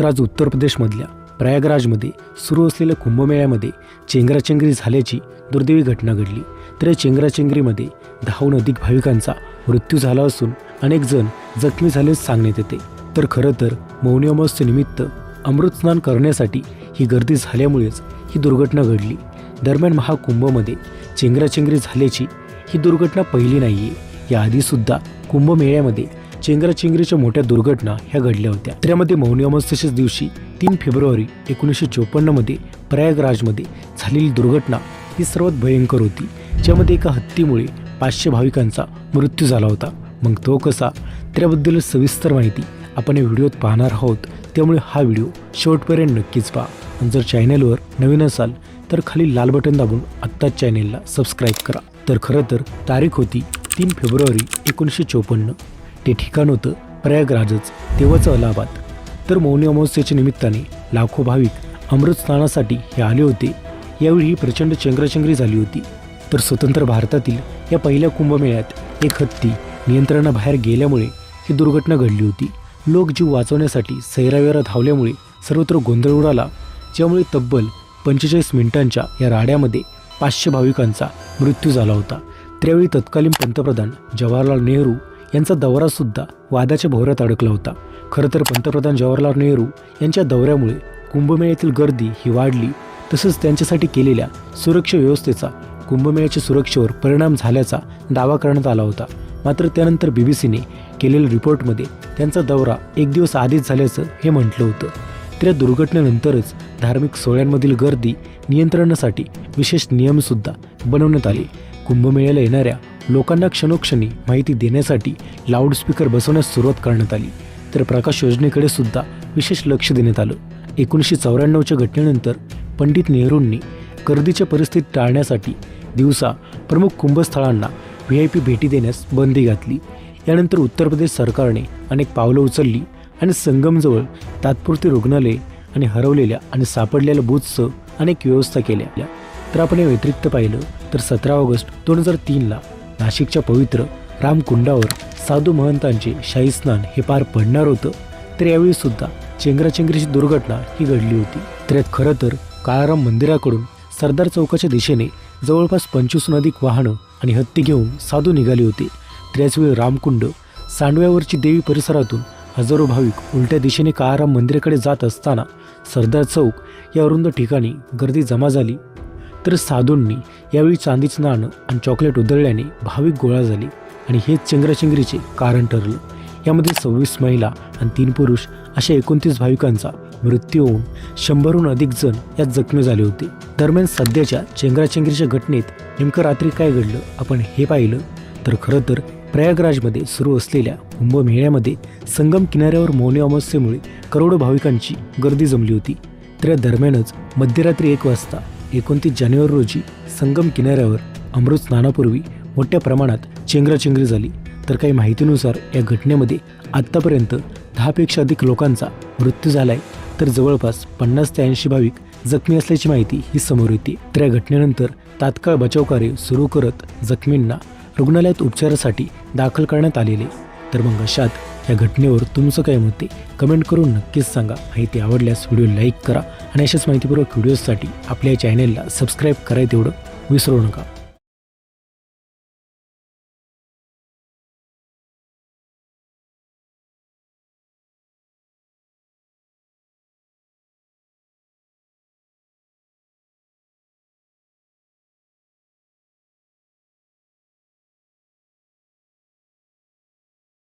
तर आज उत्तर प्रदेशमधल्या प्रयागराजमध्ये सुरू असलेल्या कुंभमेळ्यामध्ये चेंगराचेंगरी झाल्याची दुर्दैवी घटना घडली. तर या चेंगराचेंगरीमध्ये दहाहून अधिक भाविकांचा मृत्यू झाला असून अनेक जण जखमी झाल्याचे सांगण्यात येते. तर खरं तर मौनी अमावस्येनिमित्त अमृत स्नान करण्यासाठी ही गर्दी झाल्यामुळेच ही दुर्घटना घडली. दरम्यान महाकुंभमध्ये चेंगराचेंगरी झाल्याची ही दुर्घटना पहिली नाही आहे याआधीसुद्धा कुंभमेळ्यामध्ये चेंगराचेंगरीच्या मोठ्या दुर्घटना ह्या घडल्या होत्या. त्यामध्ये मौनी अमावस्येच्याच दिवशी तीन फेब्रुवारी एकोणीसशे चोपन्नमध्ये प्रयागराजमध्ये झालेली दुर्घटना ही सर्वात भयंकर होती. ज्यामध्ये एका हत्तीमुळे पाचशे भाविकांचा मृत्यू झाला होता. मग तो कसा? त्याबद्दल सविस्तर माहिती आपण या व्हिडिओत पाहणार आहोत. त्यामुळे हा व्हिडिओ शेवटपर्यंत नक्कीच पहा. आणि जर चॅनेलवर नवीन असाल तर खाली लाल बटन दाबून आत्ताच चॅनेलला सबस्क्राईब करा. तर खरं तर तारीख होती तीन फेब्रुवारी एकोणीसशे चोपन्न. ते ठिकाण होतं प्रयागराजच तेव्हाच अलाहाबाद. तर मौनी अमावस्येच्या निमित्ताने लाखो भाविक अमृत स्नानासाठी हे आले होते. यावेळी ही प्रचंड चंद्रचंद्री झाली होती. तर स्वतंत्र भारतातील या पहिल्या कुंभमेळ्यात एक हत्ती नियंत्रणाबाहेर गेल्यामुळे ही दुर्घटना घडली होती. लोक जीव वाचवण्यासाठी सैरावेरा धावल्यामुळे सर्वत्र गोंधळ उडाला ज्यामुळे तब्बल पंचेचाळीस मिनिटांच्या या राड्यामध्ये पाचशे भाविकांचा मृत्यू झाला होता. त्यावेळी तत्कालीन पंतप्रधान जवाहरलाल नेहरू यांचा दौरासुद्धा वादाच्या भोवऱ्यात अडकला होता. खरं तर पंतप्रधान जवाहरलाल नेहरू यांच्या दौऱ्यामुळे कुंभमेळ्यातील गर्दी ही वाढली. तसंच त्यांच्यासाठी केलेल्या सुरक्षा व्यवस्थेचा कुंभमेळ्याच्या सुरक्षेवर परिणाम झाल्याचा दावा करण्यात आला होता. मात्र त्यानंतर बी बी सीने केलेल्या रिपोर्टमध्ये त्यांचा दौरा एक दिवस आधीच झाल्याचं हे म्हटलं होतं. तर या दुर्घटनेनंतरच धार्मिक सोहळ्यांमधील गर्दी नियंत्रणासाठी विशेष नियमसुद्धा बनवण्यात आले. कुंभमेळ्याला येणाऱ्या लोकांना क्षणोक्षणी माहिती देण्यासाठी लाऊडस्पीकर बसवण्यास सुरुवात करण्यात आली. तर प्रकाश योजनेकडे सुद्धा विशेष लक्ष देण्यात आलं. एकोणीसशे चौऱ्याण्णवच्या घटनेनंतर पंडित नेहरूंनी गर्दीच्या परिस्थिती टाळण्यासाठी दिवसा प्रमुख कुंभस्थळांना व्ही आय पी भेटी देण्यास बंदी घातली. यानंतर उत्तर प्रदेश सरकारने अनेक पावलं उचलली आणि संगमजवळ तात्पुरती रुग्णालये आणि हरवलेल्या आणि सापडलेल्या बूथचं अनेक व्यवस्था केल्या. तर आपण या व्यतिरिक्त पाहिलं तर सतरा ऑगस्ट दोन हजार तीनला नाशिकच्या पवित्र रामकुंडावर साधू महंतांचे शाही स्नान हे पार पडणार होतं तर यावेळी सुद्धा चेंगराचेंगरीची दुर्घटना ही घडली होती. तर यात खरं तर काळाराम मंदिराकडून सरदार चौकाच्या दिशेने जवळपास पंचवीसहून अधिक वाहनं आणि हत्ती घेऊन साधू निघाले होते. तर याचवेळी रामकुंड सांडव्यावरची देवी परिसरातून हजारो भाविक उलट्या दिशेने काळाराम मंदिराकडे जात असताना सरदार चौक या अरुंद ठिकाणी गर्दी जमा झाली. तर साधूंनी यावेळी चांदीचं नाणं आणि चॉकलेट उधळल्याने भाविक गोळा झाले आणि हेच चेंगराचेंगरीचे कारण ठरलं. यामध्ये सव्वीस महिला आणि तीन पुरुष अशा एकोणतीस भाविकांचा मृत्यू होऊन शंभरहून अधिक जण यात जखमी झाले होते. दरम्यान सध्याच्या चेंगराचेंगरीच्या घटनेत नेमकं रात्री काय घडलं आपण हे पाहिलं. तर खरं तर प्रयागराजमध्ये सुरू असलेल्या कुंभमेळ्यामध्ये संगम किनाऱ्यावर मौनी अमावस्येमुळे करोडो भाविकांची गर्दी जमली होती. तर या दरम्यानच मध्यरात्री एक वाजता एकोणतीस जानेवारी रोजी संगम किनाऱ्यावर अमृत स्नानापूर्वी मोठ्या प्रमाणात चेंगराचेंगरी झाली. तर काही माहितीनुसार या घटनेमध्ये आत्तापर्यंत दहापेक्षा अधिक लोकांचा मृत्यू झाला आहे तर जवळपास पन्नास ते ऐंशी भाविक जखमी असल्याची माहिती ही समोर येते. तर या घटनेनंतर तात्काळ बचावकार्य सुरू करत जखमींना रुग्णालयात उपचारासाठी दाखल करण्यात आलेले. तर मग अशात या घटनेवर तुमचं काय मत आहे? कमेंट करून नक्कीच सांगा. माहिती आवडल्यास व्हिडिओ लाईक करा आणि अशाच माहितीपूर्वक व्हिडिओजसाठी आपल्या चॅनेलला सबस्क्राईब करायचं तेवढं विसरू नका.